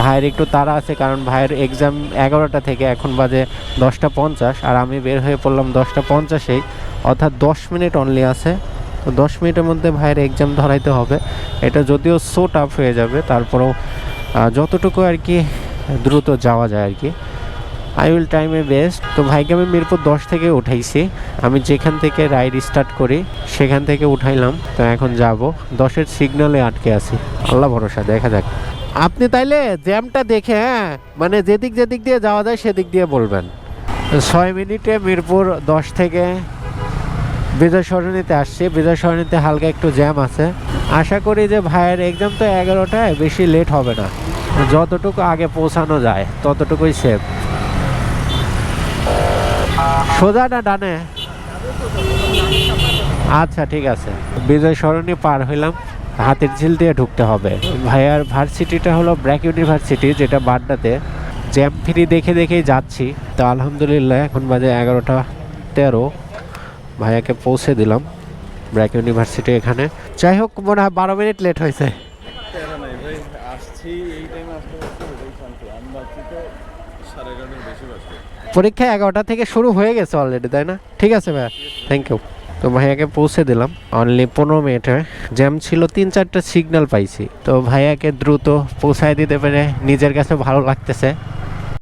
ভাইয়ের একটু তাড়া আছে, কারণ ভাইয়ের এক্সাম এগারোটা থেকে এখন বাজে দশটা পঞ্চাশ, আর আমি বের হয়ে পড়লাম দশটা পঞ্চাশেই, অর্থাৎ দশ মিনিট অনলি আছে। তো দশ মিনিটের মধ্যে ভাইয়ের এক্সাম ধরাইতে হবে। এটা যদিও সো টাফ হয়ে যাবে, তারপরেও যতটুকু আর কি দ্রুত যাওয়া যায় আর কি। I will time a best তো ভাইকে আমি মিরপুর দশ থেকে উঠাইছি। আমি যেখান থেকে রাইড স্টার্ট করি, সেখান থেকে উঠাইলাম। তো এখন যাব। দশের সিগনালে আটকে আছি। আল্লাহ ভরসা, দেখা যাক। আপনি তাইলে জ্যামটা দেখে হ্যাঁ? মানে যেদিক যেদিক দিয়ে যাওয়া যায় সেদিক দিয়ে বলবেন। ছয় মিনিটে মিরপুর দশ থেকে বিজয় সরণিতে আসছি। বিজয় সরণিতে হালকা একটু জ্যাম আছে। আশা করি যে ভাইয়ের এক্সাম তো এগারোটায়, বেশি লেট হবে না। যতটুকু আগে পৌঁছানো যায়, ততটুকুই সেফ সোজা না ডানে? আচ্ছা ঠিক আছে। বিজয় সরণি পার হইলাম। হাতের ঝিল দিয়ে ঢুকতে হবে। ভাইয়ার ভার্সিটিটা হলো ব্র্যাক ইউনিভার্সিটি যেটা বাড্ডাতে জ্যাম ফ্রি দেখে দেখেই যাচ্ছি। তো আলহামদুলিল্লাহ এখন বাজে এগারোটা তেরো। ভাইয়াকে পৌঁছে দিলাম ব্র্যাক ইউনিভার্সিটি এখানে। যাই হোক মনে হয় বারো মিনিট লেট হয়েছে। পরীক্ষা এগারোটা থেকে শুরু হয়ে গেছে অলরেডি তাই না? ঠিক আছে ভাইয়া। থ্যাংক ইউ তো ভাইয়াকে পৌঁছে দিলাম। অনলি পনেরো মিনিটে। জ্যাম ছিল তিন চারটা সিগন্যাল পাইছি। তো ভাইয়াকে দ্রুত পৌঁছায় দিতে পেরে নিজের কাছে ভালো লাগতেছে।